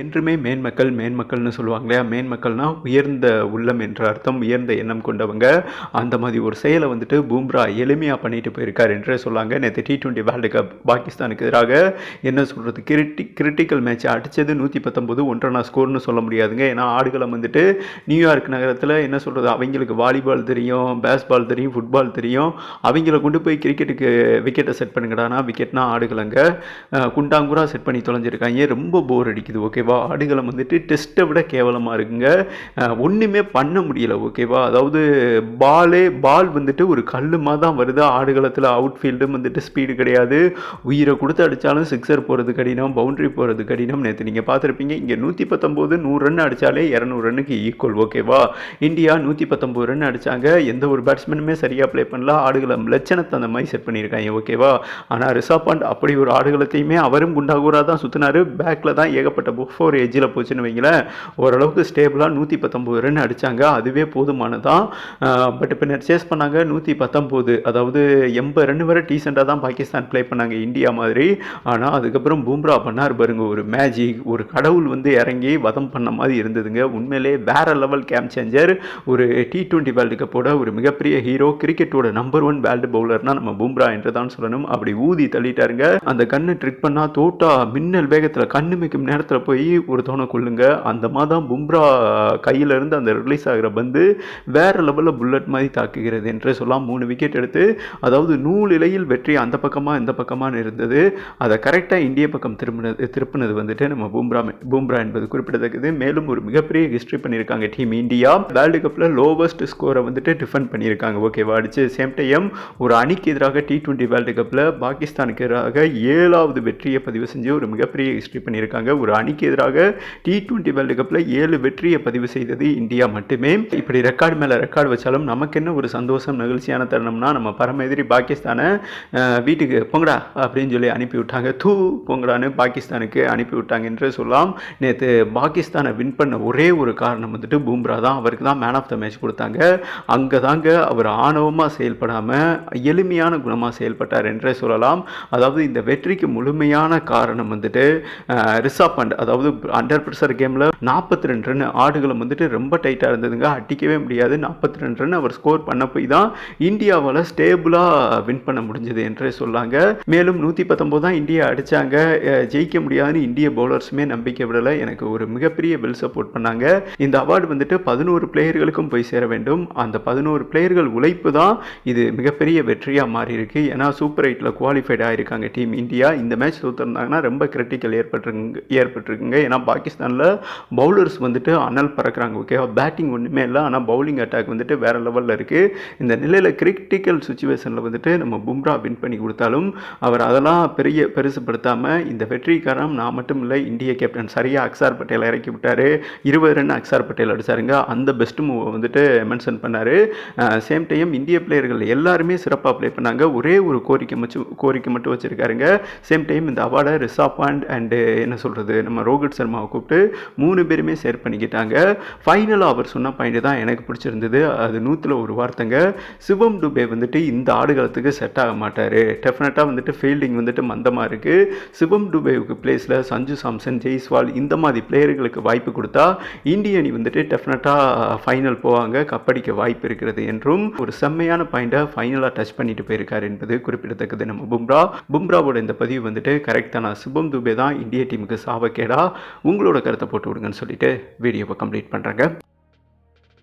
என்றுமே மேன்மக்கள் மேன்மக்கள்னு சொல்லுவாங்க இல்லையா? மேன்மக்கள்னா உயர்ந்த உள்ளம் என்ற அர்த்தம் உயர்ந்த எண்ணம் கொண்டவங்க. அந்த மாதிரி ஒரு செயலை வந்துட்டு பூம்ரா எளிமையாக பண்ணிட்டு போயிருக்கார் என்றே சொல்லாங்க. நேற்று டி டுவெண்ட்டி வேர்ல்டு கப் பாகிஸ்தானுக்கு எதிராக என்ன சொல்கிறது கிரிட்டி கிரிட்டிக்கல் மேட்ச் அடித்தது நூற்றி பத்தொம்போது ஒன்றரை ஸ்கோர்னு சொல்ல முடியாதுங்க. ஏன்னா ஆடுகளம் வந்துட்டு நியூயார்க் நகரத்தில் என்ன சொல்கிறது அவங்களுக்கு வாலிபால் தெரியும் பேஸ்பால் தெரியும் ஃபுட்பால் தெரியும். அவங்கள கொண்டு போய் கிரிக்கெட்டுக்கு விக்கெட்டை செட் பண்ணுங்கடானா விக்கெட்னா ஆடுகளங்க. குண்டாங்குரா செட் பண்ணி தொலைஞ்சிருக்காங்க. ரொம்ப போர் அடிக்குது ஓகே ஓகேவா? ஆடுகளம் வந்துட்டு டெஸ்ட்டை விட கேவலமாக இருக்குங்க. ஒன்றுமே பண்ண முடியல ஓகேவா? அதாவது பாலே பால் வந்துட்டு ஒரு கல்லுமா தான் வருது. ஆடுகளத்தில் அவுட் ஃபீல்டும் வந்துட்டு ஸ்பீடு கிடையாது. உயிரை கொடுத்து அடித்தாலும் சிக்ஸர் போகிறது கடினம் பவுண்ட்ரி போகிறது கடினம். நேற்று நீங்கள் பார்த்துருப்பீங்க இங்கே நூற்றி பத்தொம்போது நூறு ரன் அடித்தாலே இரநூறு ரன்னுக்கு ஈக்குவல் ஓகேவா? இந்தியா நூற்றி பத்தொம்போது ரன் அடித்தாங்க எந்த ஒரு பேட்ஸ்மேனுமே சரியாக ப்ளே பண்ணல. ஆடுகளம் லட்சணத்தை அந்த மாதிரி செட் பண்ணியிருக்காங்க ஓகேவா? ஆனால் ரிஷப் பாண்ட் அப்படி ஒரு ஆடுகளத்தையுமே அவரும் குண்டாகூரா தான் சுற்றினார் பேக்கில் தான் ஏகப்பட்ட ஃபோர் எஜ்ஜில் போச்சுன்னு வைங்களேன் ஓரளவுக்கு ஸ்டேபிளாக நூற்றி பத்தொம்போது ரன் அடித்தாங்க அதுவே போதுமானதான் பட் பின்னர் சேஸ் பண்ணாங்க நூற்றி பத்தொம்போது அதாவது எண்பது ரன் வரை டீசெண்டாக தான் பாகிஸ்தான் ப்ளே பண்ணாங்க இந்தியா மாதிரி. ஆனால் அதுக்கப்புறம் பூம்ரா பண்ணார் பாருங்க ஒரு மேஜிக் ஒரு கடவுள் வந்து இறங்கி வதம் பண்ண மாதிரி இருந்ததுங்க. உண்மையிலே வேற லெவல் கேம் சேஞ்சர் ஒரு டி டுவெண்ட்டி வேர்ல்டு கப்போட ஒரு மிகப்பெரிய ஹீரோ கிரிக்கெட்டோட நம்பர் ஒன் வேர்ல்டு பவுலர்னா நம்ம பூம்ரா என்று தான் சொல்லணும். அப்படி ஊதி தள்ளிட்டாருங்க. அந்த கண்ணை ட்ரிக் பண்ணால் தோட்டா மின்னல் வேகத்தில் கண்ணு மிக்கும் நேரத்தில் போய் ஒரு ஒருத்தவனை கொள்ளுங்க அந்த மாதிரி தான் பும்ரா கையிலிருந்து அந்த ரிலீஸ் ஆகிற பந்து வேற லெவலில் புல்லட் மாதிரி தாக்குகிறது என்று சொல்லலாம் மூணு விக்கெட் எடுத்து அதாவது நூல் இலையில் வெற்றி அந்த பக்கமாக இந்த பக்கமாக இருந்தது. அதை கரெக்டாக இந்திய பக்கம் திரும்பினது திருப்பினது வந்துட்டு நம்ம பூம்ரா பூம்ரா என்பது குறிப்பிடத்தக்கது. மேலும் ஒரு மிகப்பெரிய ஹிஸ்ட்ரி பண்ணியிருக்காங்க டீம் இந்தியா. வேர்ல்டு கப்பில் லோவஸ்ட் ஸ்கோரை வந்துட்டு டிஃபெண்ட் பண்ணியிருக்காங்க. ஓகேவா அடிச்சு சேம் டைம் ஒரு அணிக்கு எதிராக டி டுவெண்ட்டி வேர்ல்டு கப்பில் பாகிஸ்தானுக்கு எதிராக ஏழாவது வெற்றியை பதிவு செஞ்சு ஒரு மிகப்பெரிய ஹிஸ்ட்ரி பண்ணியிருக்காங்க. ஒரு அணிக்கு எதிராக டி டுவெண்ட்டி வேர்ல்டு கப்பில் ஏழு வெற்றியை பதிவு செய்தது இந்தியா மட்டுமே. இப்படி ரெக்கார்டு மேலே ரெக்கார்டு வச்சாலும் நமக்கு என்ன ஒரு சந்தோஷம் நிகழ்ச்சியான தருணம்னா நம்ம பரம எதிரி பாகிஸ்தானை வீட்டுக்கு பொங்கடா அப்படின்னு சொல்லி அனுப்பி விட்டாங்க தூ பொங்கடான்னு பாகிஸ்தானுக்கு அனுப்பி விட்டாங்க என்று சொல்லலாம். நேற்று பாகிஸ்தானை வின் பண்ண ஒரே ஒரு காரணம் வந்துட்டு பூம்ரா தான். அவருக்கு தான் மேன் ஆஃப் த மேட்ச் கொடுத்தாங்க. அங்கே தாங்க அவர் ஆணவமாக செயல்படாமல் எளிமையான குணமாக செயல்பட்டார் என்றே சொல்லலாம். அதாவது இந்த வெற்றிக்கு முழுமையான காரணம் வந்துட்டு ரிசப் ரிஷப் பண்ட் அதாவது அதாவது அண்டர் ப்ரெஷர் கேமில் நாற்பத்தி ரெண்டு ரன் ஆடுகளும் வந்துட்டு ரொம்ப டைட்டாக இருந்ததுங்க. அடிக்கவே முடியாது. நாற்பத்தி ரெண்டு ரன் அவர் ஸ்கோர் பண்ண போய் தான் இந்தியாவால் ஸ்டேபிளாக வின் பண்ண முடிஞ்சது என்றே சொல்லாங்க. மேலும் நூற்றி பத்தொம்போது தான் இந்தியா அடித்தாங்க ஜெயிக்க முடியாதுன்னு இந்திய பவுலர்ஸுமே நம்பிக்கை விடலை. எனக்கு ஒரு மிகப்பெரிய வெல் சப்போர்ட் பண்ணாங்க. இந்த அவார்டு வந்துட்டு பதினோரு பிளேயர்களுக்கும் போய் சேர வேண்டும். அந்த பதினோரு பிளேயர்கள் உழைப்பு தான் இது மிகப்பெரிய வெற்றியாக மாறி இருக்கு ஏன்னா சூப்பர் எயிட்டில் குவாலிஃபைட் ஆகிருக்காங்க டீம் இந்தியா. இந்த மேட்ச் தோற்றுருந்தாங்கன்னா ரொம்ப கிரிட்டிக்கல் ஏற்பட்டிருங்க. இருக்குங்க ஏன்னா பாகிஸ்தானில் பவுலர்ஸ் வந்துட்டு அனல் பறக்குறாங்க ஓகேவா பேட்டிங் ஒன்றுமே இல்லை. ஆனால் பவுலிங் அட்டாக் வந்துட்டு வேறு லெவலில் இருக்குது இந்த நிலையில் கிரிட்டிக்கல் சுச்சுவேஷனில் வந்துட்டு நம்ம பும்ரா வின் பண்ணி கொடுத்தாலும் அவர் அதெல்லாம் பெரிய பெருசுப்படுத்தாமல் இந்த வெற்றி காரணம் நான் மட்டும் இல்லை இந்திய கேப்டன் சரியாக அக்சார் பட்டேல் இறக்கி விட்டார். இருபது ரன் அக்சார் பட்டேல் அடிச்சாருங்க. அந்த பெஸ்ட் மூவை வந்துட்டு மென்ஷன் பண்ணார். சேம் டைம் இந்திய பிளேயர்கள் எல்லாருமே சிறப்பாக ப்ளே பண்ணாங்க. ஒரே ஒரு கோரிக்கை மட்டும் கோரிக்கை மட்டும் வச்சுருக்காருங்க. சேம் டைம் இந்த அவார்டை ரிசாப் பாண்ட் அண்டு என்ன சொல்கிறது நம்ம ரோ ரோஹித் சர்மாவை கூப்பிட்டு மூணு பேருமே ஷேர் பண்ணிக்கிட்டாங்க. ஃபைனலாக அவர் சொன்ன பாயிண்ட் தான் எனக்கு பிடிச்சிருந்தது. அது நூற்றில் ஒரு வார்த்தைங்க. சிவம் டுபே வந்துட்டு இந்த ஆடுகளத்துக்கு செட் ஆக மாட்டார். டெஃபினட்டாக வந்துட்டு ஃபீல்டிங் வந்துட்டு மந்தமாக இருக்குது சிவம் டுபேவுக்கு பிளேஸில் சஞ்சு சாம்சன் ஜெய்ஸ்வால் இந்த மாதிரி பிளேயர்களுக்கு வாய்ப்பு கொடுத்தா இந்திய அணி வந்துட்டு டெஃபினட்டாக ஃபைனல் போவாங்க. கப்படிக்க வாய்ப்பு இருக்கிறது என்றும் ஒரு செம்மையான பாயிண்டை ஃபைனலாக டச் பண்ணிட்டு போயிருக்காரு என்பது குறிப்பிடத்தக்கது. நம்ம பும்ரா. பும்ராவோட இந்த பதிவு வந்துட்டு கரெக்டான சிவம் துபே தான் இந்திய டீமுக்கு சாவக்கேடா? உங்களோட கருத்தை போட்டு விடுங்கன்னு சொல்லிட்டு வீடியோவை கம்ப்ளீட் பண்ணுறேங்க